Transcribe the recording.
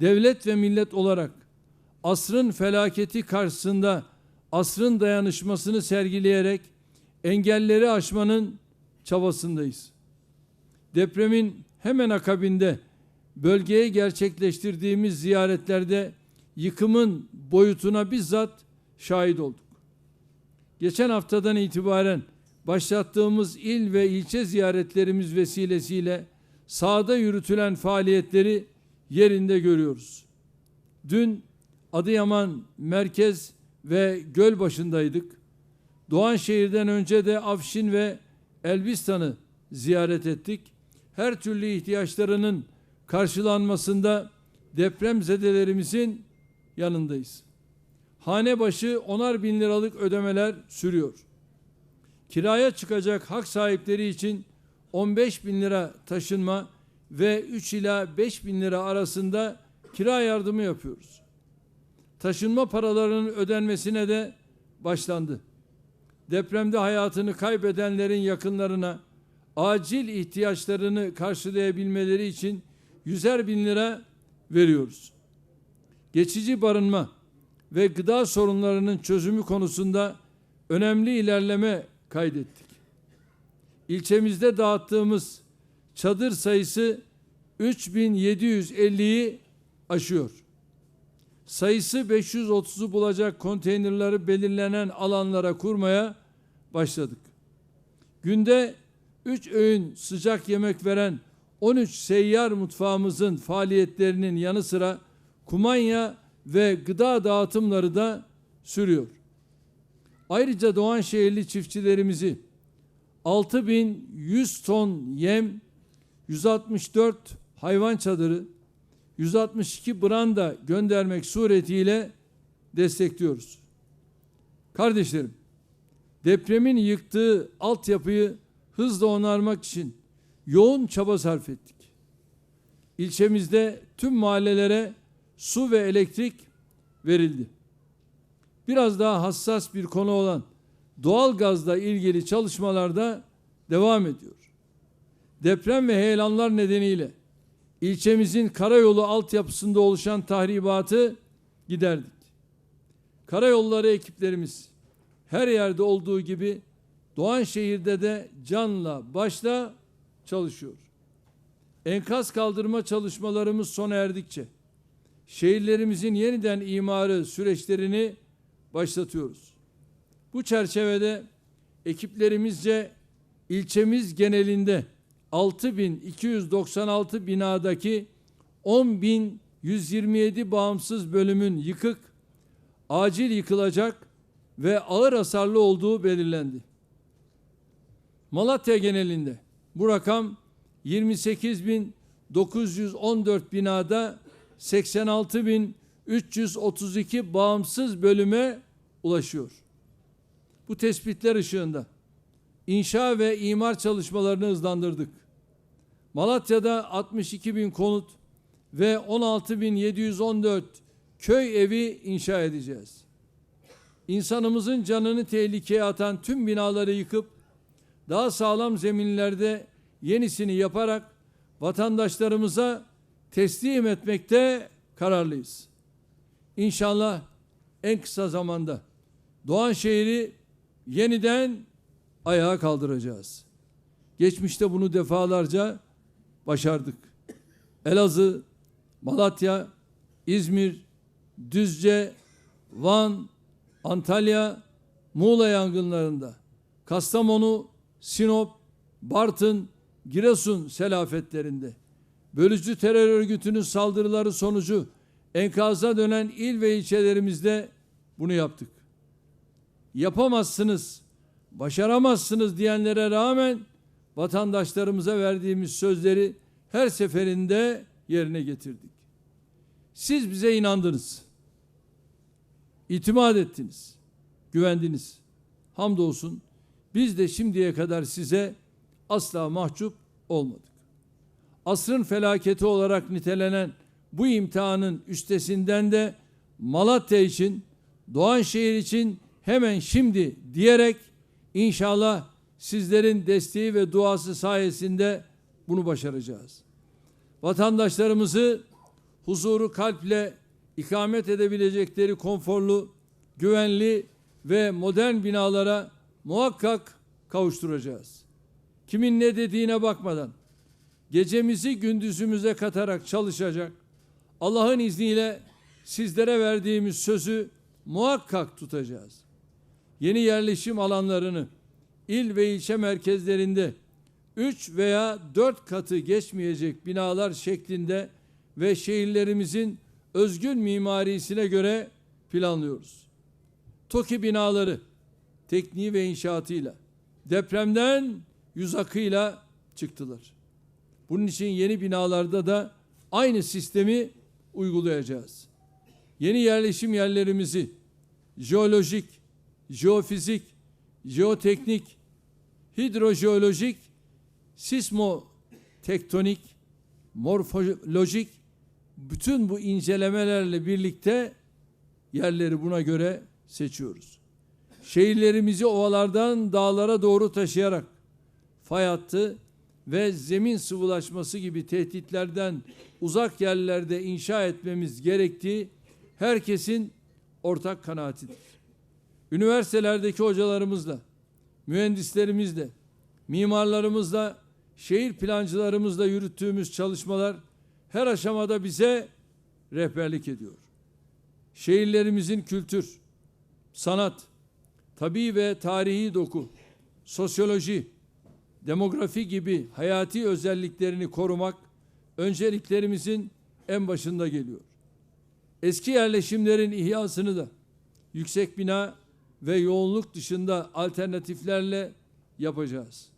devlet ve millet olarak asrın felaketi karşısında asrın dayanışmasını sergileyerek engelleri aşmanın çabasındayız. Depremin hemen akabinde bölgeye gerçekleştirdiğimiz ziyaretlerde yıkımın boyutuna bizzat şahit olduk. Geçen haftadan itibaren başlattığımız il ve ilçe ziyaretlerimiz vesilesiyle sahada yürütülen faaliyetleri yerinde görüyoruz. Dün Adıyaman merkez ve Gölbaşı'ndaydık. Doğanşehir'den önce de Afşin ve Elbistan'ı ziyaret ettik. Her türlü ihtiyaçlarının karşılanmasında depremzedelerimizin yanındayız. Hane başı onar bin liralık ödemeler sürüyor. Kiraya çıkacak hak sahipleri için 15 bin lira taşınma ve 3 ila 5 bin lira arasında kira yardımı yapıyoruz. Taşınma paralarının ödenmesine de başlandı. Depremde hayatını kaybedenlerin yakınlarına acil ihtiyaçlarını karşılayabilmeleri için yüzer bin lira veriyoruz. Geçici barınma ve gıda sorunlarının çözümü konusunda önemli ilerleme kaydettik. İlçemizde dağıttığımız çadır sayısı 3750'yi aşıyor. Sayısı 530'u bulacak konteynerleri belirlenen alanlara kurmaya başladık. Günde 3 öğün sıcak yemek veren 13 seyyar mutfağımızın faaliyetlerinin yanı sıra kumanya ve gıda dağıtımları da sürüyor. Ayrıca Doğanşehirli çiftçilerimizi 6100 ton yem, 164 hayvan çadırı, 162 branda göndermek suretiyle destekliyoruz. Kardeşlerim, depremin yıktığı altyapıyı hızla onarmak için yoğun çaba sarf ettik. İlçemizde tüm mahallelere su ve elektrik verildi. Biraz daha hassas bir konu olan doğal gazla ilgili çalışmalarda devam ediyor. Deprem ve heyelanlar nedeniyle ilçemizin karayolu altyapısında oluşan tahribatı giderdik. Karayolları ekiplerimiz her yerde olduğu gibi Doğanşehir'de de canla başla çalışıyor. Enkaz kaldırma çalışmalarımız sona erdikçe şehirlerimizin yeniden imarı süreçlerini başlatıyoruz. Bu çerçevede ekiplerimizce ilçemiz genelinde 6296 binadaki 10127 bağımsız bölümün yıkık, acil yıkılacak ve ağır hasarlı olduğu belirlendi. Malatya genelinde bu rakam 28.914 binada 86.332 bağımsız bölüme ulaşıyor. Bu tespitler ışığında inşa ve imar çalışmalarını hızlandırdık. Malatya'da 62 bin konut ve 16.714 köy evi inşa edeceğiz. İnsanımızın canını tehlikeye atan tüm binaları yıkıp daha sağlam zeminlerde yenisini yaparak vatandaşlarımıza teslim etmekte kararlıyız. İnşallah en kısa zamanda Doğan şehri yeniden ayağa kaldıracağız. Geçmişte bunu defalarca başardık. Elazığ, Malatya, İzmir, Düzce, Van, Antalya, Muğla yangınlarında, Kastamonu, Sinop, Bartın, Giresun selafetlerinde, bölücü terör örgütünün saldırıları sonucu enkaza dönen il ve ilçelerimizde bunu yaptık. Yapamazsınız, başaramazsınız diyenlere rağmen vatandaşlarımıza verdiğimiz sözleri her seferinde yerine getirdik. Siz bize inandınız. İtimat ettiniz. Güvendiniz. Hamdolsun biz de şimdiye kadar size asla mahcup olmadık. Asrın felaketi olarak nitelenen bu imtihanın üstesinden de Malatya için, Doğanşehir için hemen şimdi diyerek inşallah sizlerin desteği ve duası sayesinde bunu başaracağız. Vatandaşlarımızı huzuru kalple ikamet edebilecekleri konforlu, güvenli ve modern binalara muhakkak kavuşturacağız. Kimin ne dediğine bakmadan gecemizi gündüzümüze katarak çalışacak. Allah'ın izniyle sizlere verdiğimiz sözü muhakkak tutacağız. Yeni yerleşim alanlarını il ve ilçe merkezlerinde 3 veya 4 katı geçmeyecek binalar şeklinde ve şehirlerimizin özgün mimarisine göre planlıyoruz. TOKİ binaları tekniği ve inşaatıyla depremden yüz akıyla çıktılar. Bunun için yeni binalarda da aynı sistemi uygulayacağız. Yeni yerleşim yerlerimizi jeolojik, jeofizik, jeoteknik, hidrojeolojik, sismotektonik, morfolojik bütün bu incelemelerle birlikte yerleri buna göre seçiyoruz. Şehirlerimizi ovalardan dağlara doğru taşıyarak fay hattı ve zemin sıvılaşması gibi tehditlerden uzak yerlerde inşa etmemiz gerektiği herkesin ortak kanaatidir. Üniversitelerdeki hocalarımızla, mühendislerimizle, mimarlarımızla, şehir plancılarımızla yürüttüğümüz çalışmalar her aşamada bize rehberlik ediyor. Şehirlerimizin kültür, sanat, tabi ve tarihi doku, sosyoloji, demografi gibi hayati özelliklerini korumak önceliklerimizin en başında geliyor. Eski yerleşimlerin ihyasını da yüksek bina ve yoğunluk dışında alternatiflerle yapacağız.